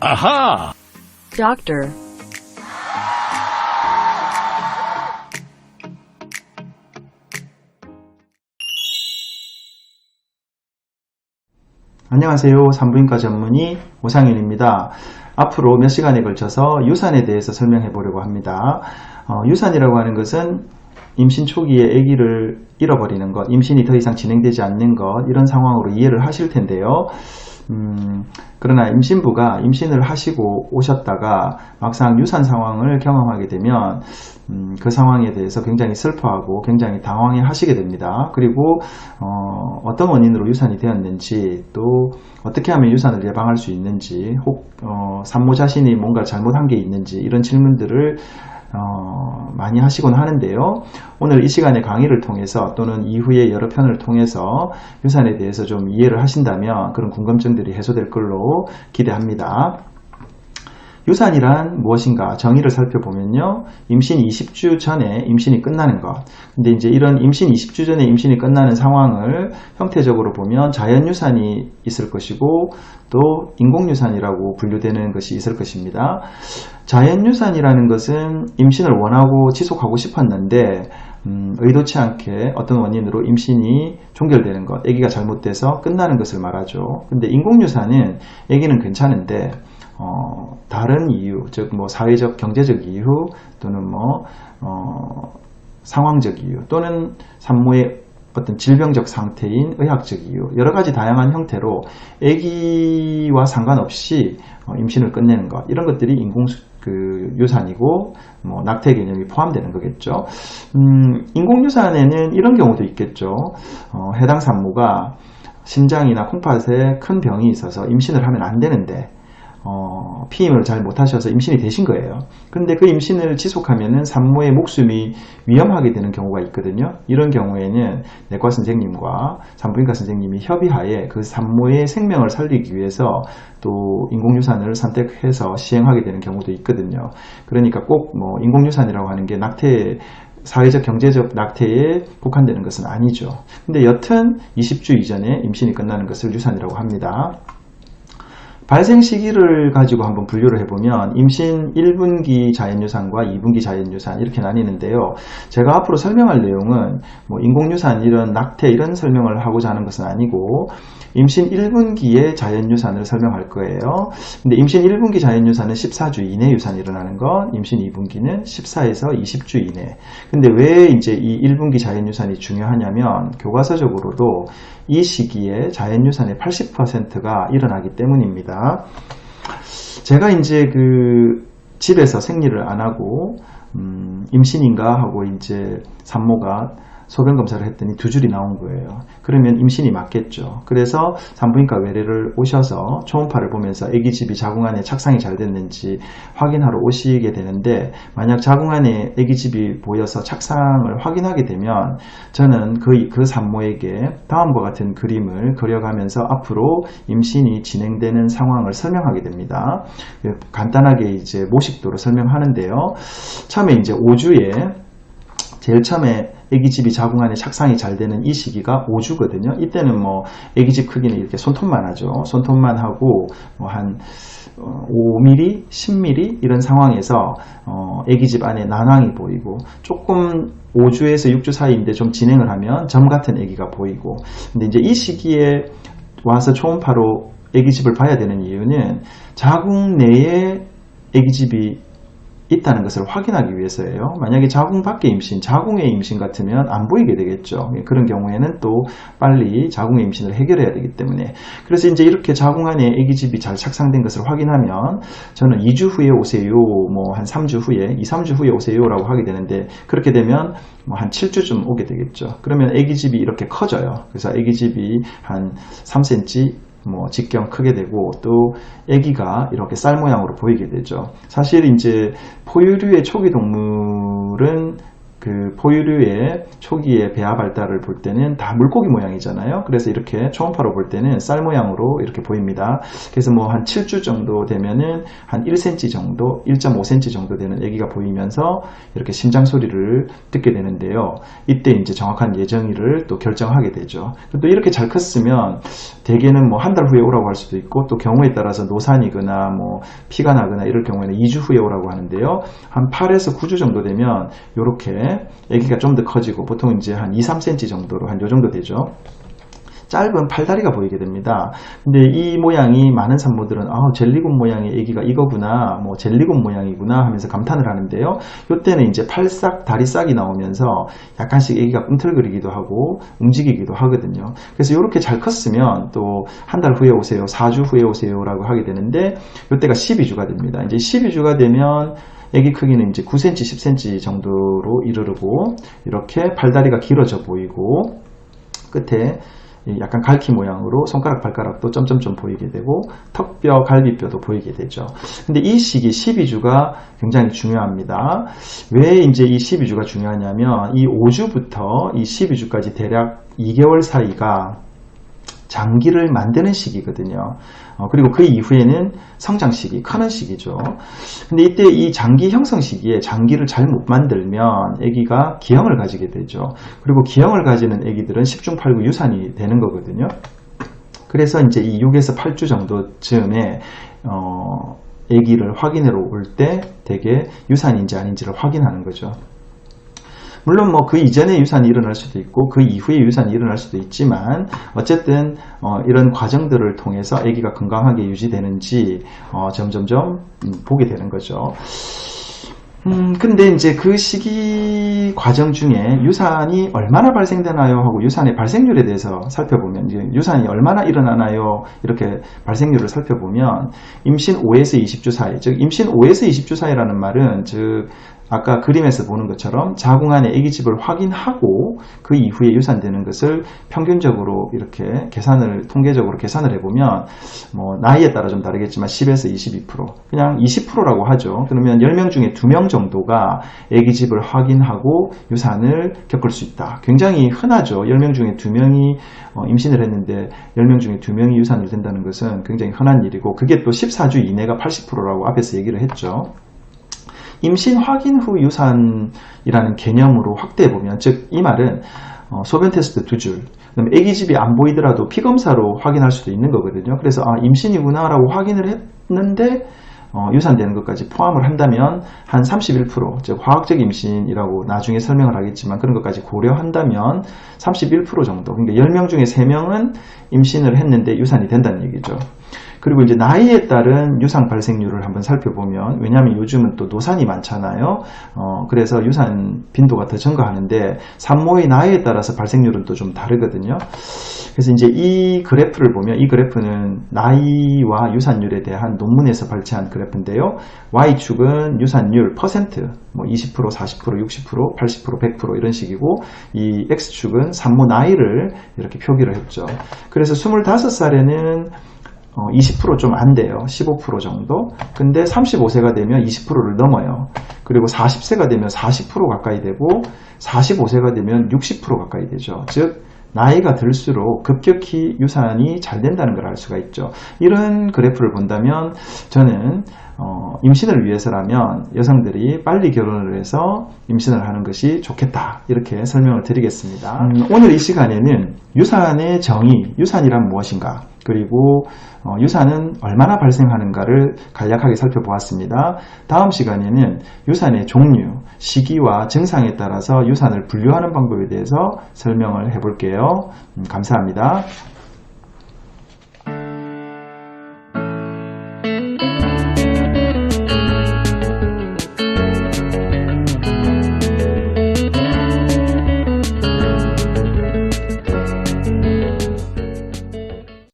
Aha! doctor, 안녕하세요. 산부인과 전문의 오상윤입니다. 앞으로 몇 시간에 걸쳐서 유산에 대해서 설명해 보려고 합니다. 어, 유산이라고 하는 것은 임신 초기에 아기를 잃어버리는 것, 임신이 더 이상 진행되지 않는 것, 이런 상황으로 이해를 하실 텐데요. 음, 그러나 임신부가 임신을 하시고 오셨다가 막상 유산 상황을 경험하게 되면 음, 그 상황에 대해서 굉장히 슬퍼하고 굉장히 당황해 하시게 됩니다. 그리고 어, 떤 원인으로 유산이 되었는지 또 어떻게 하면 유산을 예방할 수 있는지 혹 어, 산모 자신이 뭔가 잘못한 게 있는지 이런 질문들을 어, 많이 하시곤 하는데요. 오늘 이 시간에 강의를 통해서 또는 이후에 여러 편을 통해서 유산에 대해서 좀 이해를 하신다면 그런 궁금증들이 해소될 걸로 기대합니다. 유산이란 무엇인가 정의를 살펴보면요. 임신 20주 전에 임신이 끝나는 것. 근데 이제 이런 임신 20주 전에 임신이 끝나는 상황을 형태적으로 보면 자연유산이 있을 것이고 또 인공유산이라고 분류되는 것이 있을 것입니다. 자연유산이라는 것은 임신을 원하고 지속하고 싶었는데 음, 의도치 않게 어떤 원인으로 임신이 종결되는 것, 아기가 잘못돼서 끝나는 것을 말하죠. 근데 인공유산은 아기는 괜찮은데 어, 다른 이유, 즉 뭐 사회적, 경제적 이유 또는 뭐 어, 상황적 이유 또는 산모의 어떤 질병적 상태인 의학적 이유 여러 가지 다양한 형태로 아기와 상관없이 어, 임신을 끝내는 것 이런 것들이 인공 그 유산이고 뭐 낙태 개념이 포함되는 거겠죠. 음, 인공 유산에는 이런 경우도 있겠죠. 어, 해당 산모가 심장이나 콩팥에 큰 병이 있어서 임신을 하면 안 되는데 어, 피임을 잘 못하셔서 임신이 되신 거예요. 근데 그 임신을 지속하면은 산모의 목숨이 위험하게 되는 경우가 있거든요. 이런 경우에는 내과 선생님과 산부인과 선생님이 협의하에 그 산모의 생명을 살리기 위해서 또 인공유산을 선택해서 시행하게 되는 경우도 있거든요. 그러니까 꼭 뭐 인공유산이라고 하는 게 낙태 사회적 경제적 낙태에 국한되는 것은 아니죠. 근데 여튼 20주 이전에 임신이 끝나는 것을 유산이라고 합니다. 발생 시기를 가지고 한번 분류를 해보면 임신 1분기 자연유산과 2분기 자연유산 이렇게 나뉘는데요. 제가 앞으로 설명할 내용은 뭐 인공유산 이런 낙태 이런 설명을 하고자 하는 것은 아니고 임신 1분기의 자연유산을 설명할 거예요. 근데 임신 1분기 자연유산은 14주 이내 유산이 일어나는 것, 임신 2분기는 14에서 20주 이내. 근데 왜 이제 이 1분기 자연유산이 중요하냐면 교과서적으로도 이 시기에 자연유산의 80%가 일어나기 때문입니다. 제가 이제 그 집에서 생리를 안 하고 음, 임신인가 하고 이제 산모가 소변 검사를 했더니 두 줄이 나온 거예요. 그러면 임신이 맞겠죠. 그래서 산부인과 외래를 오셔서 초음파를 보면서 아기 집이 자궁 안에 착상이 잘 됐는지 확인하러 오시게 되는데 만약 자궁 안에 아기 집이 보여서 착상을 확인하게 되면 저는 그, 그 산모에게 다음과 같은 그림을 그려가면서 앞으로 임신이 진행되는 상황을 설명하게 됩니다. 간단하게 이제 모식도로 설명하는데요. 처음에 이제 5주에 제일 처음에 애기집이 자궁 안에 착상이 잘 되는 이 시기가 5주거든요. 이때는 뭐 애기집 크기는 이렇게 손톱만 하죠. 손톱만 하고 뭐 한 5mm, 10mm 이런 상황에서 어, 애기집 안에 난황이 보이고 조금 5주에서 6주 사이인데 좀 진행을 하면 점 같은 애기가 보이고 근데 이제 이 시기에 와서 초음파로 애기집을 봐야 되는 이유는 자궁 내에 애기집이 있다는 것을 확인하기 위해서예요. 만약에 자궁 밖의 임신, 자궁의 임신 같으면 안 보이게 되겠죠. 예, 그런 경우에는 또 빨리 자궁의 임신을 해결해야 되기 때문에. 그래서 이제 이렇게 자궁 안에 아기집이 잘 착상된 것을 확인하면 저는 2주 후에 오세요, 뭐 한 3주 후에, 2, 3주 후에 오세요라고 하게 되는데 그렇게 되면 뭐 한 7주쯤 오게 되겠죠. 그러면 아기집이 이렇게 커져요. 그래서 아기집이 한 3cm, 뭐 직경 크게 되고 또 아기가 이렇게 쌀 모양으로 보이게 되죠. 사실 이제 포유류의 초기 동물은 그 포유류의 초기의 배아 발달을 볼 때는 다 물고기 모양이잖아요. 그래서 이렇게 초음파로 볼 때는 쌀 모양으로 이렇게 보입니다. 그래서 뭐 한 7주 정도 되면은 한 1cm 정도, 1.5cm 정도 되는 아기가 보이면서 이렇게 심장 소리를 듣게 되는데요. 이때 이제 정확한 예정일을 또 결정하게 되죠. 또 이렇게 잘 컸으면 대개는 뭐 한 달 후에 오라고 할 수도 있고 또 경우에 따라서 노산이거나 뭐 피가 나거나 이럴 경우에는 2주 후에 오라고 하는데요. 한 8에서 9주 정도 되면 이렇게 아기가 좀 더 커지고 보통 이제 한 2, 3cm 정도로 한 요 정도 되죠. 짧은 팔다리가 보이게 됩니다. 근데 이 모양이 많은 산모들은 아, 젤리곤 모양의 아기가 이거구나, 뭐 젤리곤 모양이구나 하면서 감탄을 하는데요. 이때는 이제 팔싹, 다리싹이 나오면서 약간씩 아기가 꿈틀거리기도 하고 움직이기도 하거든요. 그래서 이렇게 잘 컸으면 또 한 달 후에 오세요, 4주 후에 오세요라고 하게 되는데 이때가 12주가 됩니다. 이제 12주가 되면 애기 크기는 이제 9cm, 10cm 정도로 이르르고 이렇게 팔다리가 길어져 보이고 끝에 이 약간 갈퀴 모양으로 손가락 발가락도 점점점 보이게 되고 턱뼈, 갈비뼈도 보이게 되죠. 근데 이 시기 12주가 굉장히 중요합니다. 왜 이제 이 12주가 중요하냐면 이 5주부터 이 12주까지 대략 2개월 사이가 장기를 만드는 시기거든요. 어, 그리고 그 이후에는 성장 시기, 크는 시기죠. 근데 이때 이 장기 형성 시기에 장기를 잘 못 만들면 아기가 기형을 가지게 되죠. 그리고 기형을 가지는 아기들은 10중 8구 유산이 되는 거거든요. 그래서 이제 이 6에서 8주 정도쯤에 어, 아기를 확인하러 올 때 되게 유산인지 아닌지를 확인하는 거죠. 물론 뭐 그 이전에 유산이 일어날 수도 있고 그 이후에 유산이 일어날 수도 있지만 어쨌든 어, 이런 과정들을 통해서 아기가 건강하게 유지되는지 어, 점점점 음, 보게 되는 거죠. 음, 근데 이제 그 시기 과정 중에 유산이 얼마나 발생되나요? 하고 유산의 발생률에 대해서 살펴보면, 이제 유산이 얼마나 일어나나요? 이렇게 발생률을 살펴보면, 임신 5에서 20주 사이, 즉, 임신 5에서 20주 사이라는 말은, 즉, 아까 그림에서 보는 것처럼 자궁 안에 아기집을 확인하고 그 이후에 유산되는 것을 평균적으로 이렇게 계산을 통계적으로 계산을 해보면 뭐 나이에 따라 좀 다르겠지만 10에서 22% 그냥 20%라고 하죠. 그러면 10명 중에 2명 정도가 아기집을 확인하고 유산을 겪을 수 있다. 굉장히 흔하죠. 10명 중에 2명이 어, 임신을 했는데 10명 중에 2명이 유산을 된다는 것은 굉장히 흔한 일이고 그게 또 14주 이내가 80%라고 앞에서 얘기를 했죠. 임신 확인 후 유산이라는 개념으로 확대해 보면, 즉 이 말은 어, 소변 테스트 두 줄, 그다음에 아기집이 안 보이더라도 피 검사로 확인할 수도 있는 거거든요. 그래서 아 임신이구나라고 확인을 했는데 어, 유산되는 것까지 포함을 한다면 한 31%, 즉 화학적 임신이라고 나중에 설명을 하겠지만 그런 것까지 고려한다면 31% 정도, 그러니까 10명 중에 3명은 임신을 했는데 유산이 된다는 얘기죠. 그리고 이제 나이에 따른 유산 발생률을 한번 살펴보면 왜냐하면 요즘은 또 노산이 많잖아요. 어, 그래서 유산 빈도가 더 증가하는데 산모의 나이에 따라서 발생률은 또 좀 다르거든요. 그래서 이제 이 그래프를 보면 이 그래프는 나이와 유산율에 대한 논문에서 발췌한 그래프인데요. Y축은 유산율 퍼센트 뭐 20%, 40%, 60%, 80%, 100% 이런 식이고 이 X축은 산모 나이를 이렇게 표기를 했죠. 그래서 25살에는 어, 20%좀 안 돼요. 15% 정도. 근데 35세가 되면 20%를 넘어요. 그리고 40세가 되면 40% 가까이 되고 45세가 되면 60% 가까이 되죠. 즉 나이가 들수록 급격히 유산이 잘 된다는 걸 알 수가 있죠. 이런 그래프를 본다면 저는 어, 임신을 위해서라면 여성들이 빨리 결혼을 해서 임신을 하는 것이 좋겠다 이렇게 설명을 드리겠습니다. 음, 오늘 이 시간에는 유산의 정의, 유산이란 무엇인가 그리고 어, 유산은 얼마나 발생하는가를 간략하게 살펴보았습니다. 다음 시간에는 유산의 종류, 시기와 증상에 따라서 유산을 분류하는 방법에 대해서 설명을 해볼게요. 음, 감사합니다.